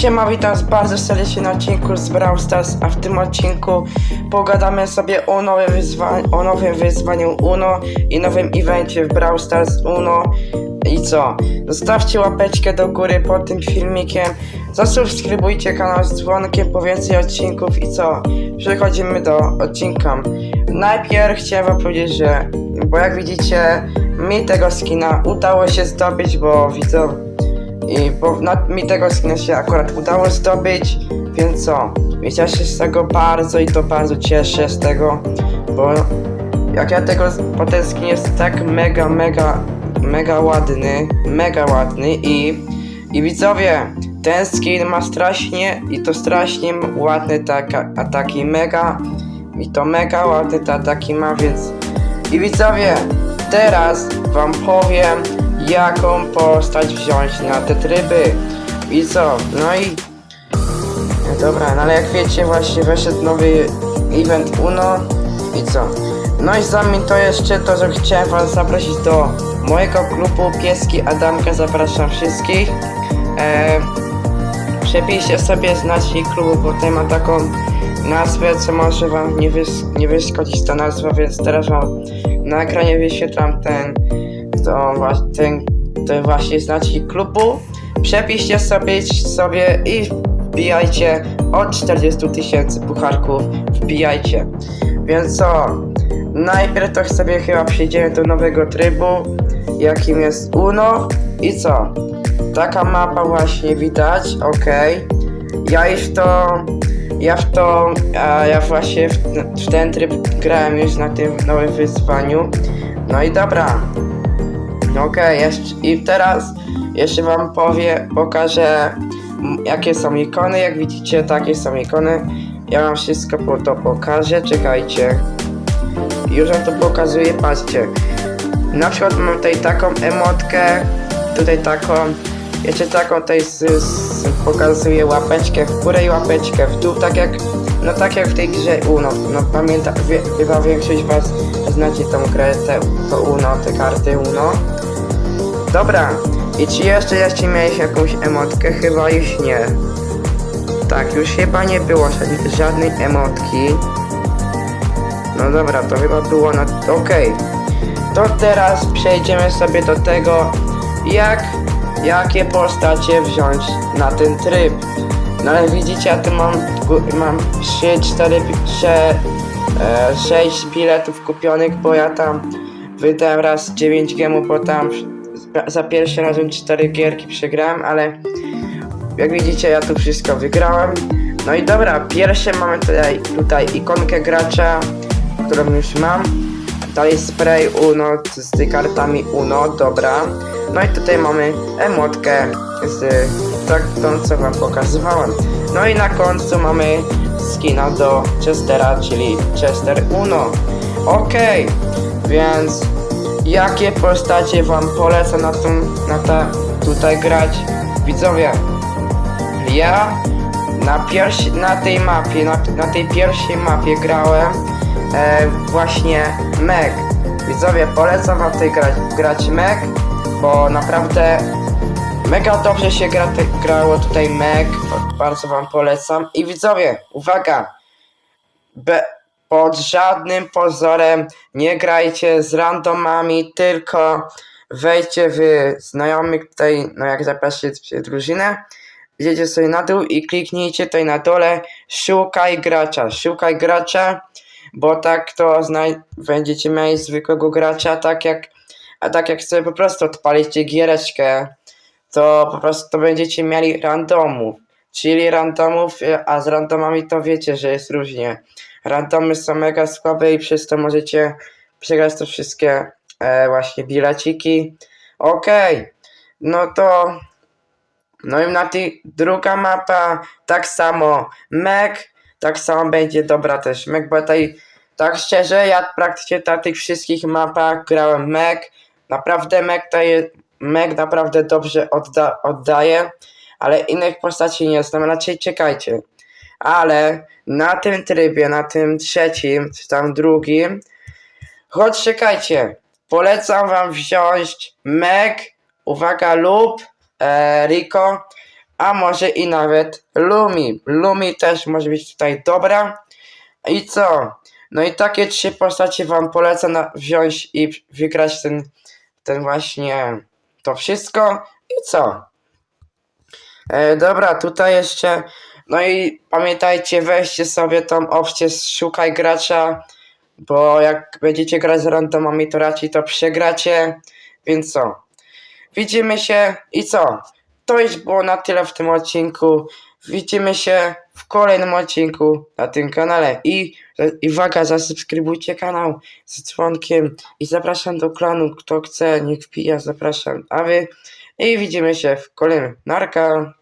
Siema, witam was bardzo serdecznie na odcinku z Brawl Stars, a w tym odcinku pogadamy sobie o nowym, wyzwa- o nowym wyzwaniu UNO i nowym evencie w Brawl Stars UNO. I co? Zostawcie łapeczkę do góry pod tym filmikiem, zasubskrybujcie kanał z dzwonkiem po więcej odcinków i co? Przechodzimy do odcinka. Najpierw chciałem wam powiedzieć, że, bo jak widzicie, mi tego skina udało się zdobyć, bo widzę i bo na, mi tego skina się akurat udało zdobyć, więc co? Więc ja się z tego bardzo i to bardzo cieszę z tego, bo jak ja tego, bo ten skin jest tak mega, mega, mega ładny, mega ładny i, i widzowie, ten skin ma strasznie i to strasznie ładne tak, ataki, mega, i to mega ładne te ataki ma, więc i widzowie, teraz wam powiem, jaką postać wziąć na te tryby. I co? No i... Dobra, no ale jak wiecie, właśnie wyszedł nowy event UNO. I co? No i zanim to jeszcze to, że chciałem was zaprosić do mojego klubu Pieski Adamka. Zapraszam wszystkich. E, przepiszcie sobie znacznik klubu, bo tutaj ma taką nazwę, co może wam nie, wys- nie wyszkodzić ta nazwa, więc teraz wam na ekranie wyświetlam ten, to, ten, ten właśnie znacznik klubu. Przepiszcie sobie, sobie i wbijajcie od 40 tysięcy pucharków, wbijajcie. Więc co, najpierw to sobie chyba przejdziemy do nowego trybu, jakim jest UNO i co? Taka mapa właśnie widać, ok. Ja już to, ja w to, ja właśnie w, w ten tryb grałem już na tym nowym wyzwaniu. No i dobra. No Okej, jeszcze i teraz jeszcze wam powie, pokażę jakie są ikony. Jak widzicie, takie są ikony. Ja wam wszystko po to pokażę, czekajcie. Już wam to pokazuję, patrzcie. Na przykład mam tutaj taką emotkę, tutaj taką, jeszcze taką tutaj z, z, pokazuję łapeczkę w górę i łapeczkę w dół, tak jak, no tak jak w tej grze UNO, no pamięta, wie, chyba większość was znacie tą grę, te, to UNO, te karty UNO. Dobra, i czy jeszcze jeszcze miałeś jakąś emotkę? Chyba już nie. Tak, już chyba nie było żadnej, emotki. No dobra, to chyba było na... okej. To teraz przejdziemy sobie do tego, jak, jakie postacie wziąć na ten tryb. No ale widzicie, ja tu mam, mam 3, 4, 3, e, 6 biletów kupionych, bo ja tam wydałem raz 9 gemów, bo tam za pierwszy razem 4 gierki przegrałem, ale jak widzicie ja tu wszystko wygrałem. No i dobra, pierwsze mamy tutaj, tutaj ikonkę gracza, którą już mam. Dalej spray Uno z tymi kartami Uno, dobra. No i tutaj mamy emotkę z tak co wam pokazywałem. No i na końcu mamy skina do Chestera, czyli Chester Uno. Okej, więc jakie postacie wam polecam na tą, na ta tutaj grać? Widzowie, ja na, pierwszy, na tej mapie, na, na tej pierwszej mapie grałem e, właśnie Meg. Widzowie, polecam wam tutaj grać, grać Meg, bo naprawdę mega dobrze się gra, te, grało tutaj Meg. Bardzo wam polecam. I widzowie, uwaga! Be, pod żadnym pozorem nie grajcie z randomami, tylko wejdźcie w znajomych tutaj, no jak zapraszacie drużynę, Idziecie sobie na dół i kliknijcie tutaj na dole szukaj gracza, szukaj gracza, bo tak to znaj- będziecie mieli zwykłego gracza, tak jak, a tak jak sobie po prostu odpalicie giereczkę, to po prostu to będziecie mieli randomów, czyli randomów, a z randomami to wiecie, że jest różnie. Randomy są mega słabe i przez to możecie przegrać to wszystkie e, właśnie bileciki. Okej, no to no i na tej druga mapa tak samo Meg, tak samo będzie dobra też Meg, bo tutaj tak szczerze ja praktycznie na tych wszystkich mapach grałem Meg. Naprawdę Meg daje, Meg naprawdę dobrze odda, oddaje, ale innych postaci nie znam, raczej czekajcie. Ale na tym trybie, na tym trzecim, czy tam drugim, choć czekajcie, polecam wam wziąć Meg, uwaga lub e, Rico, a może i nawet Lumi. Lumi też może być tutaj dobra. I co? No i takie trzy postacie wam polecam wziąć i wygrać ten, ten właśnie to wszystko. I co? E, dobra, tutaj jeszcze. No i pamiętajcie, weźcie sobie tą opcję szukaj gracza, bo jak będziecie grać z randomami, to raczej to przegracie. Więc co? Widzimy się i co? To już było na tyle w tym odcinku. Widzimy się w kolejnym odcinku na tym kanale. I, i uwaga, zasubskrybujcie kanał z dzwonkiem i zapraszam do klanu. Kto chce, niech wpija, zapraszam. A wy i widzimy się w kolejnym. Narka.